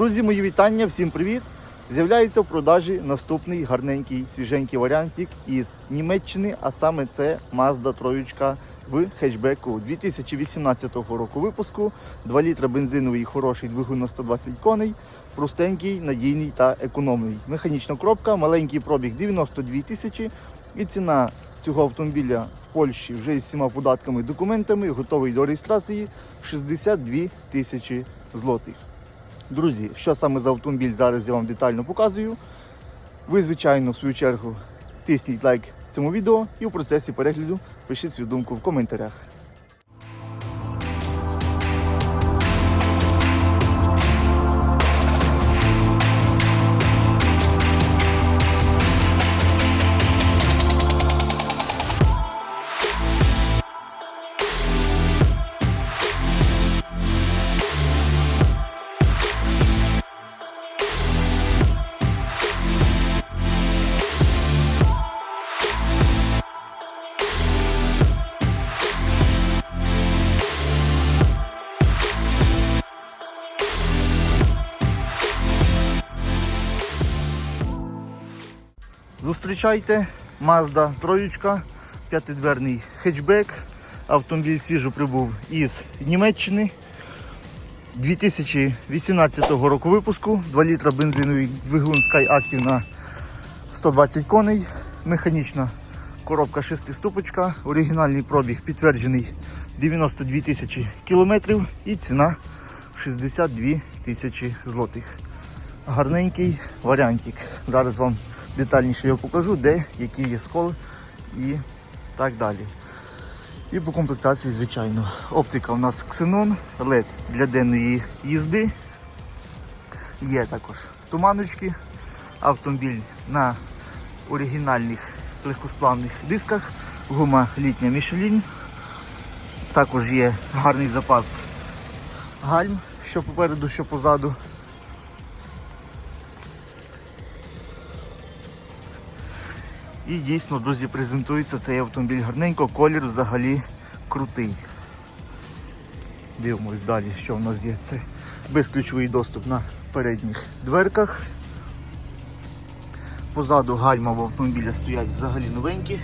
Друзі, мої вітання, всім привіт! З'являється в продажі наступний гарненький свіженький варіантик із Німеччини, а саме це Mazda троючка в хетчбеку 2018 року випуску. 2 літра бензиновий хороший двигун на 120 коней, простенький, надійний та економний. Механічна коробка, маленький пробіг 92 тисячі і ціна цього автомобіля в Польщі вже із всіма податками і документами, готовий до реєстрації 62 тисячі злотих. Друзі, що саме за автомобіль зараз я вам детально показую. Ви, звичайно, в свою чергу тисніть лайк цьому відео і в процесі перегляду пишіть свою думку в коментарях. Зустрічайте Mazda троючка, п'ятидверний хетчбек. Автомобіль свіжо прибув із Німеччини. 2018 року випуску, 2 літра бензиновий двигун Sky Active на 120 коней, механічна коробка 6 ступочка, оригінальний пробіг підтверджений 92 тисячі кілометрів і ціна 62 тисячі злотих. Гарненький варіантик. Зараз вам детальніше я покажу, де які є сколи і так далі. І по комплектації, звичайно. Оптика у нас Xenon, LED для денної їзди. Є також туманочки, автомобіль на оригінальних легкосплавних дисках, гума літня Michelin. Також є гарний запас гальм, що попереду, що позаду. І дійсно, друзі, презентується цей автомобіль гарненько, колір взагалі крутий. Дивимось далі, що в нас є. Це безключовий доступ на передніх дверках. Позаду гальма в автомобіля стоять взагалі новенькі.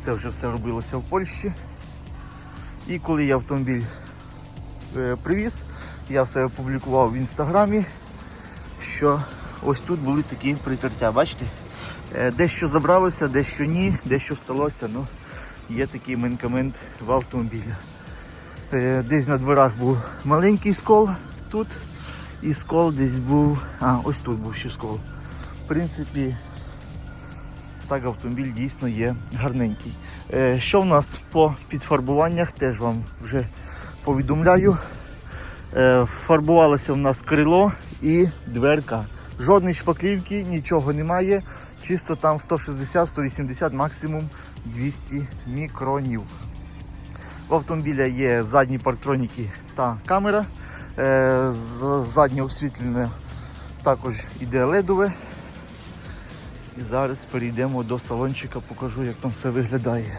Це вже все робилося в Польщі. І коли я автомобіль е, привіз, я все опублікував в інстаграмі, що ось тут були такі прикриття. Бачите? Е, Дещо забралося, дещо ні, дещо всталося. Ну, є такий менкамент в автомобілі. Е, Десь на дверах був маленький скол тут. І скол десь був. А, ось тут був ще скол. В принципі, так автомобіль дійсно є гарненький. Е, Що в нас по підфарбуваннях, теж вам вже повідомляю. Фарбувалося в нас крило і дверка. Жодної шпаклівки, нічого немає. Чисто там 160-180, максимум 200 мікронів. В автомобіля є задні парктроніки та камера. Е, Заднє освітлення також іде ледове. І зараз перейдемо до салончика, покажу, як там все виглядає.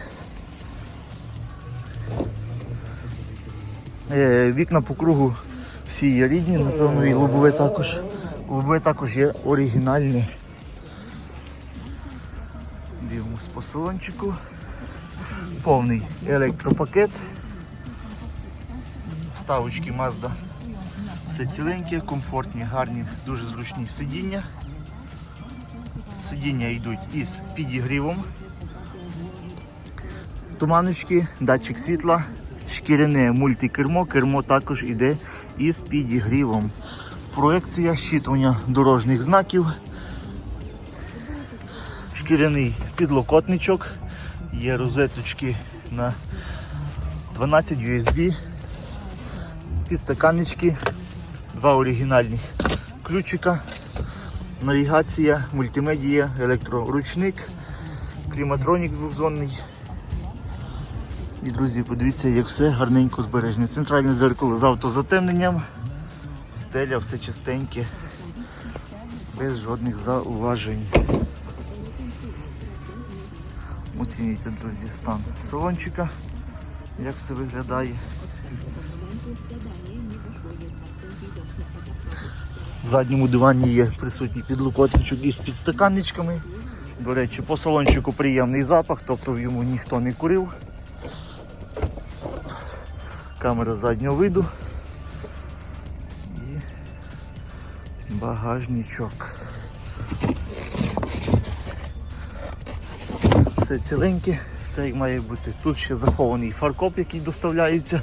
Е, Вікна по кругу всі є рідні, напевно, і лобове також. Лобове також є оригінальне. Салончику. Повний електропакет. Вставочки Mazda. Все ціленьке, комфортні, гарні, дуже зручні сидіння. Сидіння йдуть із підігрівом. Туманочки, датчик світла, шкіряне мультикермо, кермо також йде із підігрівом. Проекція щитування дорожніх знаків. Шкіряний підлокотничок, є розеточки на 12 USB, підстаканнички, два оригінальних ключика, навігація, мультимедія, електроручник, кліматронік двохзонний. І, друзі, подивіться, як все гарненько збережне. Центральне зеркало з автозатемненням, стеля все чистеньке, без жодних зауважень. Оцінюйте, друзі, стан салончика, як все виглядає. В задньому дивані є присутній підлокотничок із підстаканничками. До речі, по салончику приємний запах, тобто в йому ніхто не курив. Камера заднього виду. І багажничок. Все ціленьке, все як має бути. Тут ще захований фаркоп, який доставляється.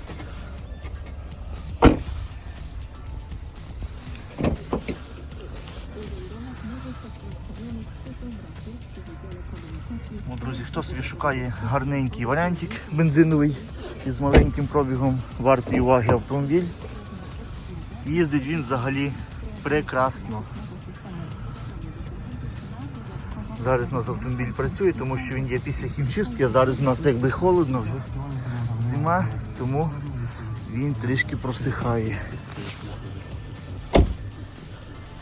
Ну, друзі, хто собі шукає гарненький варіантик бензиновий із маленьким пробігом вартий уваги автомобіль. Їздить він взагалі прекрасно. Зараз у нас автомобіль працює, тому що він є після хімчистки, а зараз у нас якби холодно вже зима, тому він трішки просихає.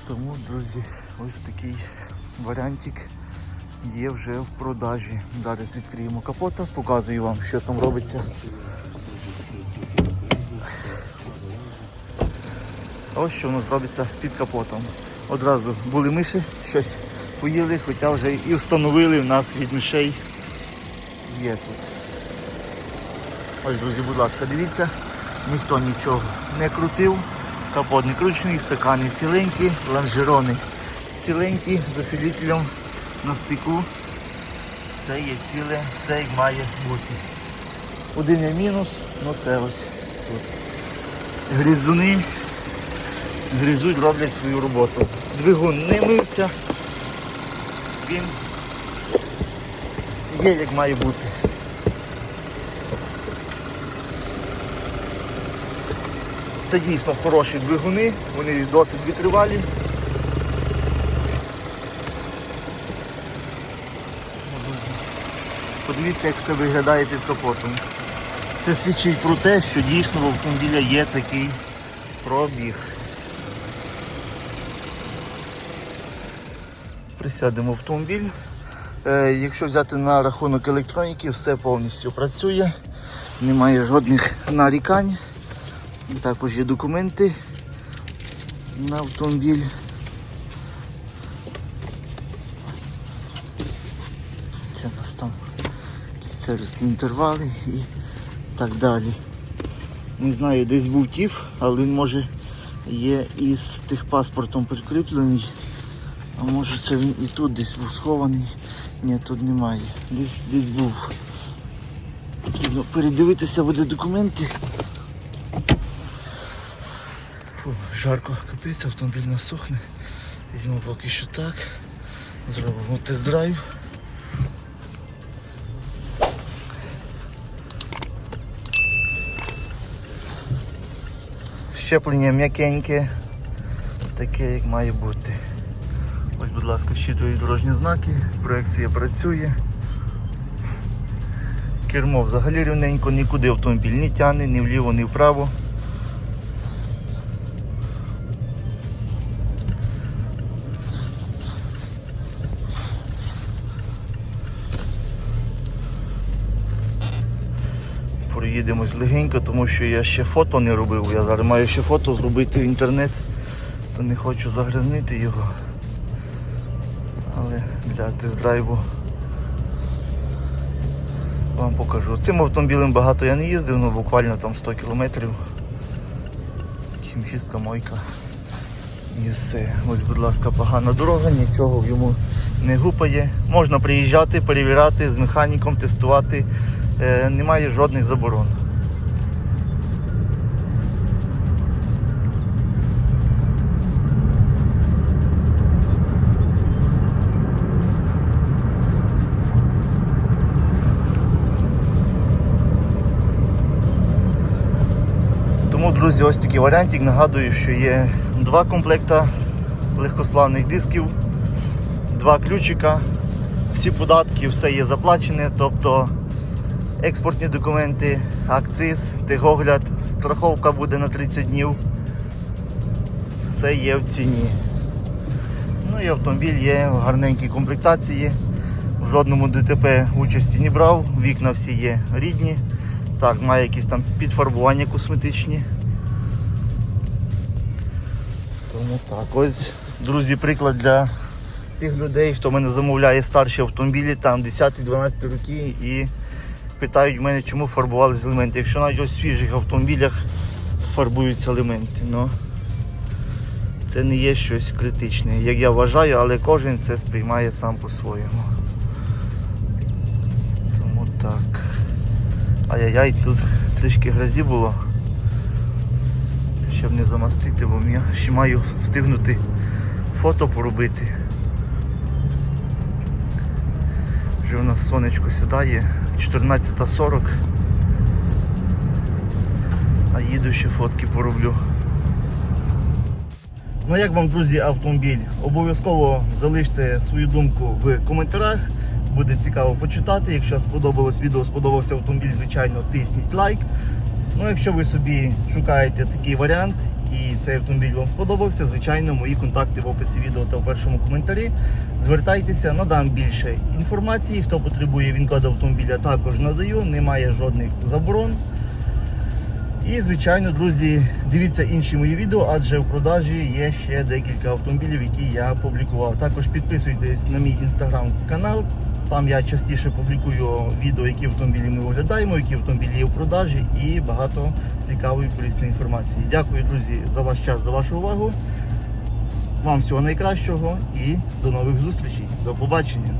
Тому, друзі, ось такий варіантик є вже в продажі. Зараз відкриємо капота, показую вам, що там робиться. Ось що у нас робиться під капотом. Одразу були миші, щось поїли, хоча вже і встановили в нас від мишей є тут. Ось, друзі, будь ласка, дивіться, ніхто нічого не крутив. Капот не кручений, стакани ціленькі, лонжерони ціленькі, з на стику. Все є ціле, все має бути. Один є мінус, ну це ось тут. Гризуни гризуть, роблять свою роботу. Двигун не мився, він є як має бути. Це дійсно хороші двигуни, вони досить витривалі. Подивіться, як все виглядає під капотом. Це свідчить про те, що дійсно в автомобіля є такий пробіг. Присядемо в автомобіль. Е, якщо взяти на рахунок електроніки, все повністю працює, немає жодних нарікань. Також є документи на автомобіль. Це у нас там якісь сервісні інтервали і так далі. Не знаю, десь був ТІФ, але він може є із тих паспортом прикріплений. А може це він і тут десь був схований. Ні, тут немає. Десь десь був. Потрібно передивитися буде документи. Фу, жарко капець, автомобіль у нас сохне. Візьмемо поки що так. Зробимо тест-драйв. Щеплення м'якеньке, таке як має бути. Ось, будь ласка, щитують дорожні знаки, проекція працює. Кермо взагалі рівненько, нікуди автомобіль не тягне, ні вліво, ні вправо. Проїдемось легенько, тому що я ще фото не робив. Я зараз маю ще фото зробити в інтернет, то не хочу загрязнити його. Для тест-драйву вам покажу. Цим автомобілем багато я не їздив, ну буквально там 100 кілометрів. Хімчистка мойка. І все. Ось, будь ласка, погана дорога, нічого в йому не гупає. Можна приїжджати, перевіряти, з механіком тестувати. Е, немає жодних заборон. Друзі, ось такий варіантик. Нагадую, що є два комплекта легкосплавних дисків, два ключика, всі податки, все є заплачене, тобто експортні документи, акциз, техогляд, страховка буде на 30 днів. Все є в ціні. Ну і автомобіль є в гарненькій комплектації. В жодному ДТП участі не брав, вікна всі є рідні. Так, має якісь там підфарбування косметичні. Так, ось, друзі, приклад для тих людей, хто мене замовляє старші автомобілі, там 10-12 роки і питають мене, чому фарбувалися елементи. Якщо навіть ось в свіжих автомобілях фарбуються елементи. Ну, це не є щось критичне, як я вважаю, але кожен це сприймає сам по-своєму. Тому так. Ай-яй-яй, тут трішки грязі було. Щоб не замастити, бо я ще маю встигнути фото поробити. Вже у нас сонечко сідає, 14.40. А їду ще фотки пороблю. Ну як вам, друзі, автомобіль? Обов'язково залиште свою думку в коментарях. Буде цікаво почитати. Якщо сподобалось відео, сподобався автомобіль, звичайно, тисніть лайк. Ну, якщо ви собі шукаєте такий варіант і цей автомобіль вам сподобався, звичайно, мої контакти в описі відео та в першому коментарі. Звертайтеся, надам більше інформації. Хто потребує він-код автомобіля, також надаю, немає жодних заборон. І, звичайно, друзі, дивіться інші мої відео, адже в продажі є ще декілька автомобілів, які я публікував. Також підписуйтесь на мій інстаграм-канал. Там я частіше публікую відео, які автомобілі ми оглядаємо, які автомобілі є в продажі і багато цікавої корисної інформації. Дякую, друзі, за ваш час, за вашу увагу. Вам всього найкращого і до нових зустрічей. До побачення.